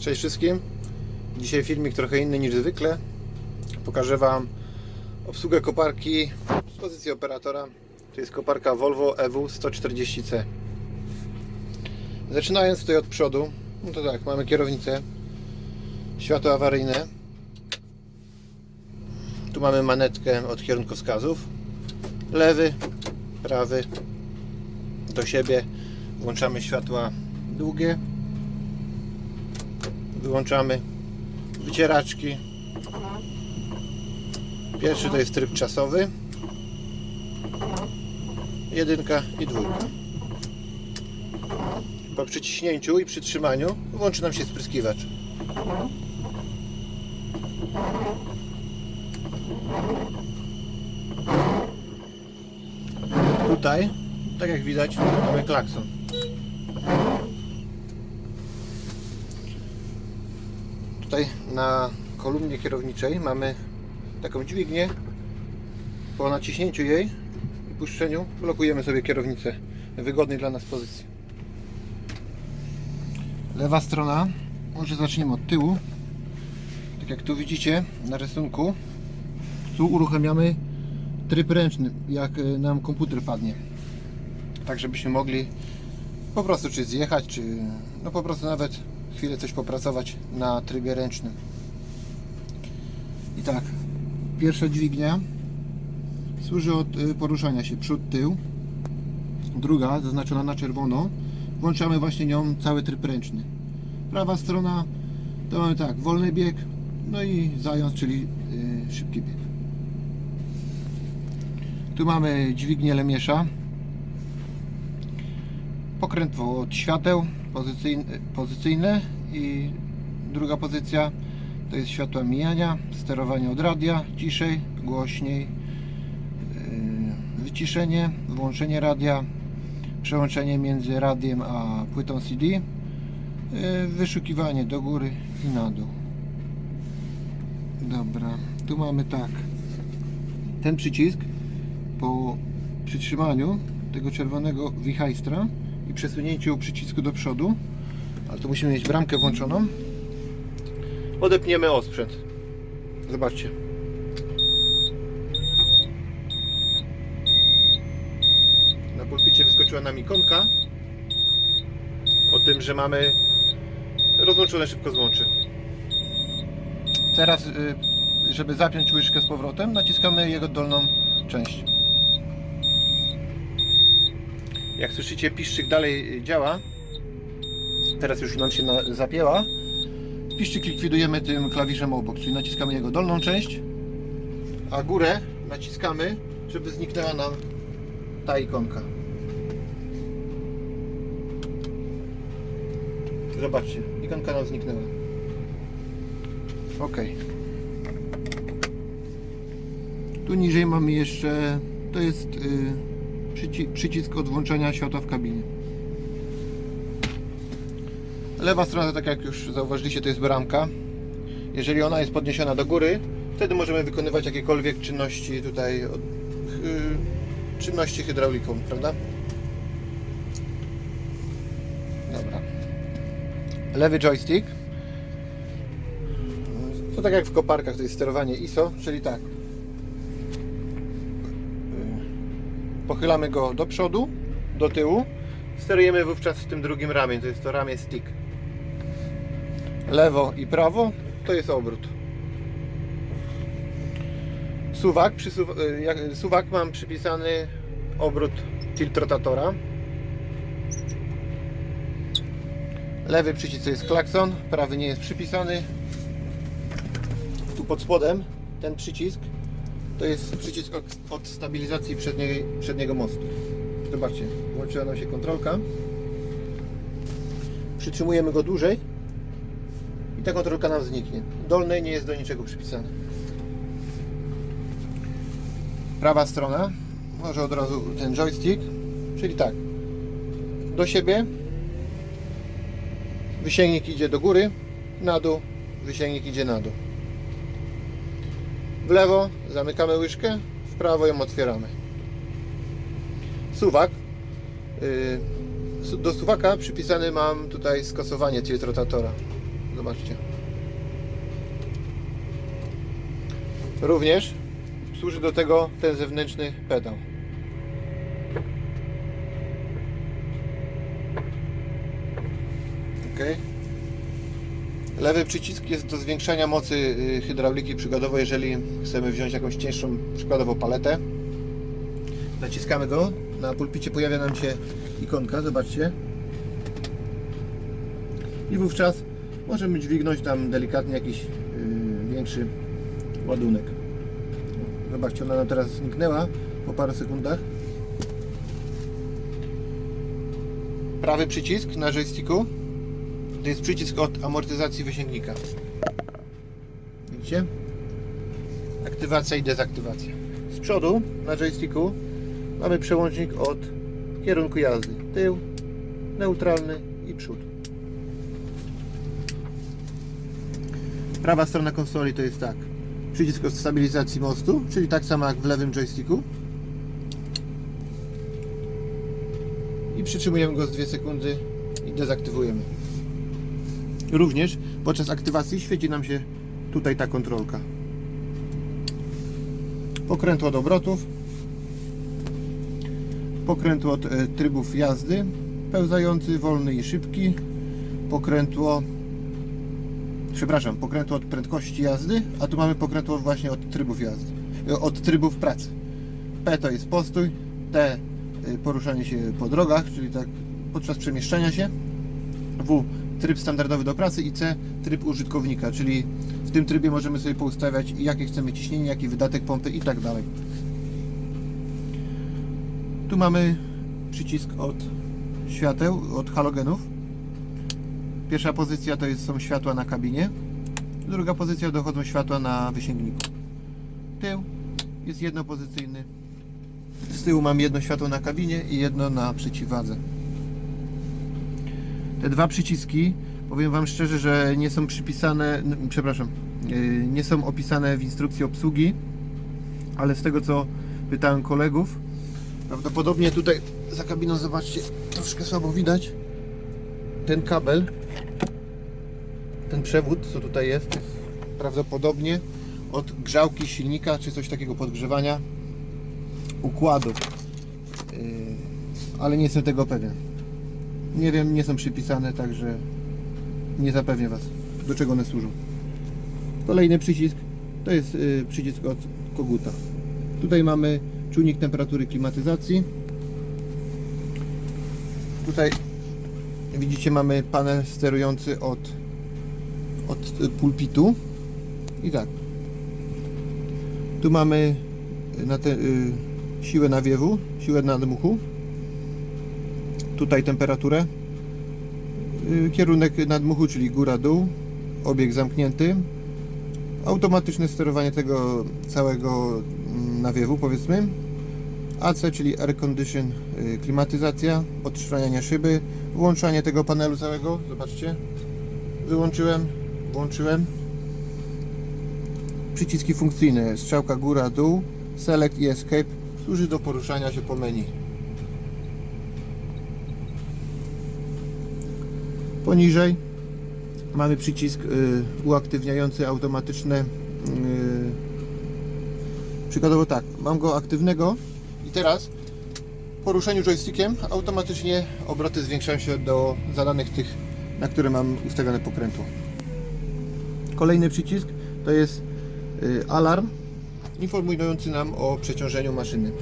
Cześć wszystkim. Dzisiaj filmik trochę inny niż zwykle. Pokażę Wam obsługę koparki z pozycji operatora. To jest koparka Volvo E EW 140C. Zaczynając tutaj od przodu, no to tak, mamy kierownicę, światło awaryjne. Tu mamy manetkę od kierunkowskazów. Lewy, prawy, do siebie. Włączamy światła długie. Wyłączamy wycieraczki. Pierwszy to jest tryb czasowy. Jedynka i dwójka. Po przyciśnięciu i przytrzymaniu włączy nam się spryskiwacz. Tutaj, tak jak widać, mamy klakson. Tutaj na kolumnie kierowniczej mamy taką dźwignię. Po naciśnięciu jej i puszczeniu blokujemy sobie kierownicę w wygodnej dla nas pozycji. Lewa strona, może zaczniemy od tyłu. Tak jak tu widzicie na rysunku, tu uruchamiamy tryb ręczny, jak y, nam komputer padnie. Tak, żebyśmy mogli po prostu czy zjechać, czy no po prostu nawet chwilę coś popracować na trybie ręcznym. I tak, pierwsza dźwignia służy od y, poruszania się przód, tył. Druga, zaznaczona na czerwono, włączamy właśnie nią cały tryb ręczny. Prawa strona to mamy tak, wolny bieg, no i zając, czyli y, szybki bieg. Tu mamy dźwignię Lemiesza, pokrętło świateł pozycyjne, i druga pozycja to jest światła mijania, sterowanie od radia, ciszej, głośniej, yy, wyciszenie, włączenie radia, przełączenie między radiem a płytą CD, yy, wyszukiwanie do góry i na dół. Dobra, tu mamy tak. Ten przycisk po przytrzymaniu tego czerwonego wichajstra i przesunięciu przycisku do przodu, ale tu musimy mieć bramkę włączoną, odepniemy osprzęt. Zobaczcie. Na pulpicie wyskoczyła nam ikonka o tym, że mamy rozłączone szybko złączy. Teraz, y, żeby zapiąć łyżkę z powrotem, naciskamy jego dolną część. Jak słyszycie, piszczyk dalej działa. Teraz już nam się zapięła. Piszczyk likwidujemy tym klawiszem obok, czyli naciskamy jego dolną część, a górę naciskamy, żeby zniknęła nam ta ikonka. Zobaczcie, ikonka nam zniknęła. Ok. Tu niżej mamy jeszcze, to jest y, przyci przycisk od włączenia światła w kabinie. Lewa strona, tak jak już zauważyliście, to jest bramka. Jeżeli ona jest podniesiona do góry, wtedy możemy wykonywać jakiekolwiek czynności tutaj, hy- czynności hydrauliką, prawda? Dobra. Lewy joystick. To tak jak w koparkach, to jest sterowanie ISO, czyli tak. Pochylamy go do przodu, do tyłu. Sterujemy wówczas tym drugim ramię, to jest to ramię stick. Lewo i prawo to jest obrót. Suwak, przy y, suwak mam przypisany obrót tilt rotatora. Lewy przycisk to jest klakson, prawy nie jest przypisany. Tu pod spodem ten przycisk to jest przycisk od, stabilizacji przedniej, przedniego mostu. Zobaczcie, włączyła nam się kontrolka. Przytrzymujemy go dłużej i ta kontrolka nam zniknie. Dolnej nie jest do niczego przypisane. Prawa strona, może od razu ten joystick, czyli tak, do siebie, wysięgnik idzie do góry, na dół, wysięgnik idzie na dół. W lewo zamykamy łyżkę, w prawo ją otwieramy. Suwak. Su- Do suwaka przypisany mam tutaj skasowanie tilt rotatora. Zobaczcie. Również służy do tego ten zewnętrzny pedał. Ok. Lewy przycisk jest do zwiększania mocy y, hydrauliki przykładowo, jeżeli chcemy wziąć jakąś cięższą przykładowo paletę. Naciskamy go, na pulpicie pojawia nam się ikonka, zobaczcie. I wówczas możemy dźwignąć tam delikatnie jakiś yy, większy ładunek. Zobaczcie, ona teraz zniknęła po paru sekundach. Prawy przycisk na joysticku to jest przycisk od amortyzacji wysięgnika. Widzicie? Aktywacja i dezaktywacja. Z przodu na joysticku mamy przełącznik od kierunku jazdy. Tył, neutralny i przód. Prawa strona konsoli to jest tak. Przycisk od stabilizacji mostu, czyli tak samo jak w lewym joysticku. I przytrzymujemy go z 2 sekundy i dezaktywujemy. Również podczas aktywacji świeci nam się tutaj ta kontrolka. Pokrętło od obrotów. Pokrętło od e, trybów jazdy. Pełzający, wolny i szybki. Pokrętło przepraszam, pokrętło od prędkości jazdy, a tu mamy pokrętło właśnie od trybów jazdy, e, od trybów pracy. P to jest postój, T y, poruszanie się po drogach, czyli tak podczas przemieszczania się. W tryb standardowy do pracy i C tryb użytkownika, czyli w tym trybie możemy sobie poustawiać jakie chcemy ciśnienie, jaki wydatek pompy i tak dalej. Tu mamy przycisk od świateł, od halogenów. Pierwsza pozycja to jest, są światła na kabinie. Druga pozycja dochodzą światła na wysięgniku. Tył jest jednopozycyjny. Z tyłu mam jedno światło na kabinie i jedno na przeciwwadze. Te dwa przyciski, powiem Wam szczerze, że nie są przypisane, przepraszam, yy, nie są opisane w instrukcji obsługi, ale z tego co pytałem kolegów, prawdopodobnie tutaj za kabiną, zobaczcie, troszkę słabo widać, ten kabel, ten przewód, co tutaj jest, jest prawdopodobnie od grzałki silnika, czy coś takiego podgrzewania układu. Yy, ale nie jestem tego pewien. Nie wiem, nie są przypisane, także nie zapewnię Was, do czego one służą. Kolejny przycisk to jest yy, przycisk od koguta. Tutaj mamy czujnik temperatury klimatyzacji. Tutaj widzicie mamy panel sterujący od, od y, pulpitu i tak tu mamy na te, y, siłę nawiewu, siłę nadmuchu tutaj temperaturę? Y, kierunek nadmuchu, czyli góra-dół obieg zamknięty. Automatyczne sterowanie tego całego mm, nawiewu powiedzmy. AC, czyli Air Condition, y, klimatyzacja, odszczanianie szyby, włączanie tego panelu całego, zobaczcie, wyłączyłem, włączyłem, przyciski funkcyjne, strzałka góra, dół, select i escape, służy do poruszania się po menu. Poniżej mamy przycisk y, uaktywniający automatyczne y, Przykładowo tak, mam go aktywnego i teraz po ruszeniu joystickiem automatycznie obroty zwiększają się do zadanych tych, na które mam ustawione pokrętło. Kolejny przycisk to jest y, alarm informujący nam o przeciążeniu maszyny.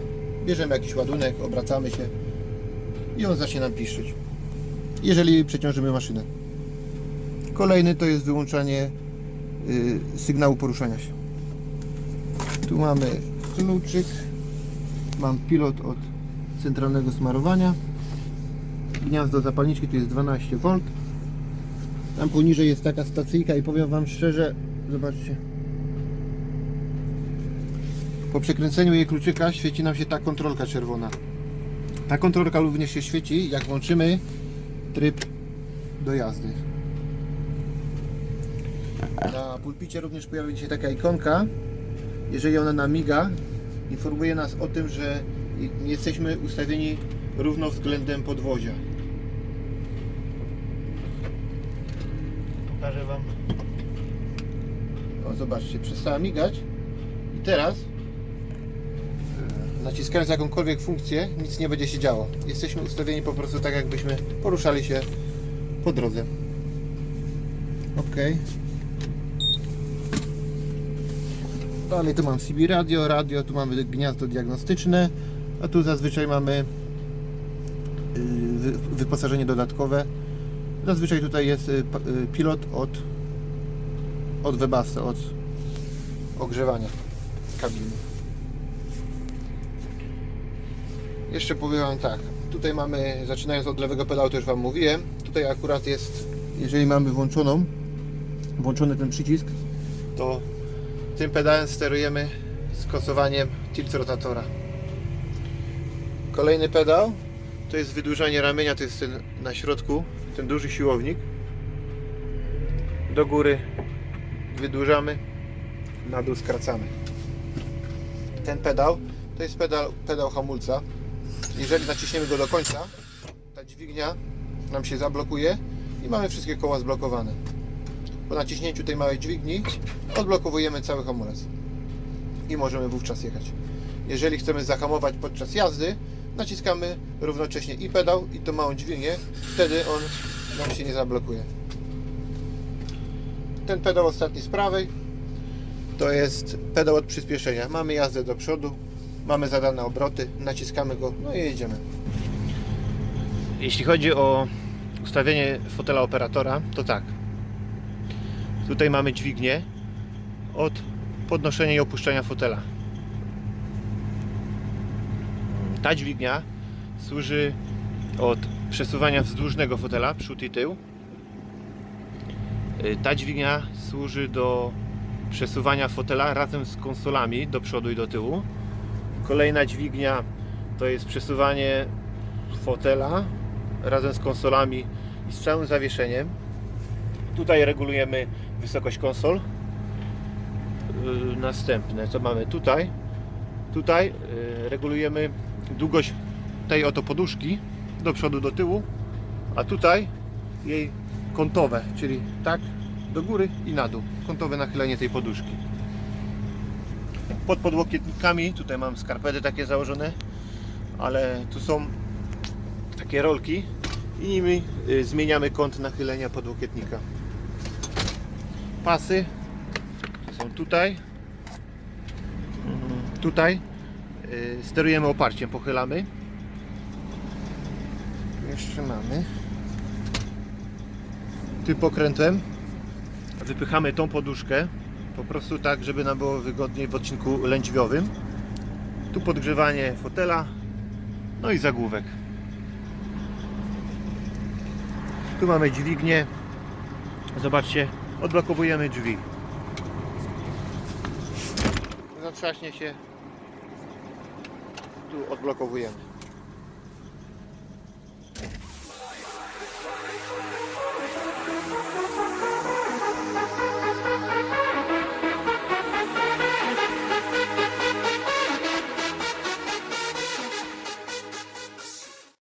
Bierzemy jakiś ładunek, obracamy się i on zacznie nam piszczeć, jeżeli przeciążymy maszynę. Kolejny to jest wyłączanie y, sygnału poruszania się. Tu mamy kluczyk. Mam pilot od centralnego smarowania. Gniazdo zapalniczki tu jest 12V. Tam poniżej jest taka stacyjka i powiem Wam szczerze, zobaczcie. Po przekręceniu jej kluczyka świeci nam się ta kontrolka czerwona. Ta kontrolka również się świeci, jak włączymy tryb do jazdy. Na pulpicie również pojawi się taka ikonka, jeżeli ona namiga, informuje nas o tym, że nie jesteśmy ustawieni równo względem podwozia. Pokażę Wam. O, zobaczcie, przestała migać. I teraz naciskając jakąkolwiek funkcję, nic nie będzie się działo. Jesteśmy ustawieni po prostu tak, jakbyśmy poruszali się po drodze. Ok. Dalej tu mam CB radio, radio, tu mamy gniazdo diagnostyczne, a tu zazwyczaj mamy y, wy- wyposażenie dodatkowe. Zazwyczaj tutaj jest y, y, pilot od od Webasta, od ogrzewania kabiny. Jeszcze powiem Wam tak, tutaj mamy, zaczynając od lewego pedału, to już Wam mówiłem, tutaj akurat jest, jeżeli mamy włączoną, włączony ten przycisk, to tym pedałem sterujemy skosowaniem tilt rotatora. Kolejny pedał to jest wydłużanie ramienia, to jest ten na środku, ten duży siłownik. Do góry wydłużamy, na dół skracamy. Ten pedał to jest pedał, pedał hamulca. Jeżeli naciśniemy go do końca, ta dźwignia nam się zablokuje i mamy wszystkie koła zblokowane. Po naciśnięciu tej małej dźwigni odblokowujemy cały hamulec i możemy wówczas jechać. Jeżeli chcemy zahamować podczas jazdy, naciskamy równocześnie i pedał i tą małą dźwignię, wtedy on nam się nie zablokuje. Ten pedał ostatni z prawej to jest pedał od przyspieszenia. Mamy jazdę do przodu, mamy zadane obroty, naciskamy go, no i jedziemy. Jeśli chodzi o ustawienie fotela operatora, to tak. Tutaj mamy dźwignię od podnoszenia i opuszczania fotela. Ta dźwignia służy od przesuwania wzdłużnego fotela, przód i tył. Y, Ta dźwignia służy do przesuwania fotela razem z konsolami do przodu i do tyłu. Kolejna dźwignia to jest przesuwanie fotela razem z konsolami i z całym zawieszeniem. Tutaj regulujemy wysokość konsol. Yy, Następne, co mamy tutaj? Tutaj yy, regulujemy długość tej oto poduszki do przodu, do tyłu, a tutaj jej kątowe, czyli tak do góry i na dół. Kątowe nachylenie tej poduszki. Pod podłokietnikami, tutaj mam skarpety takie założone, ale tu są takie rolki i nimi y, zmieniamy kąt nachylenia podłokietnika. Pasy są tutaj. Mhm, Tutaj y, sterujemy oparciem, pochylamy. Tu jeszcze mamy tym pokrętłem wypychamy tą poduszkę po prostu tak, żeby nam było wygodniej w odcinku lędźwiowym. Tu podgrzewanie fotela, no i zagłówek. Tu mamy dźwignię. Zobaczcie, odblokowujemy drzwi. Zatrzaśnie się. Tu odblokowujemy.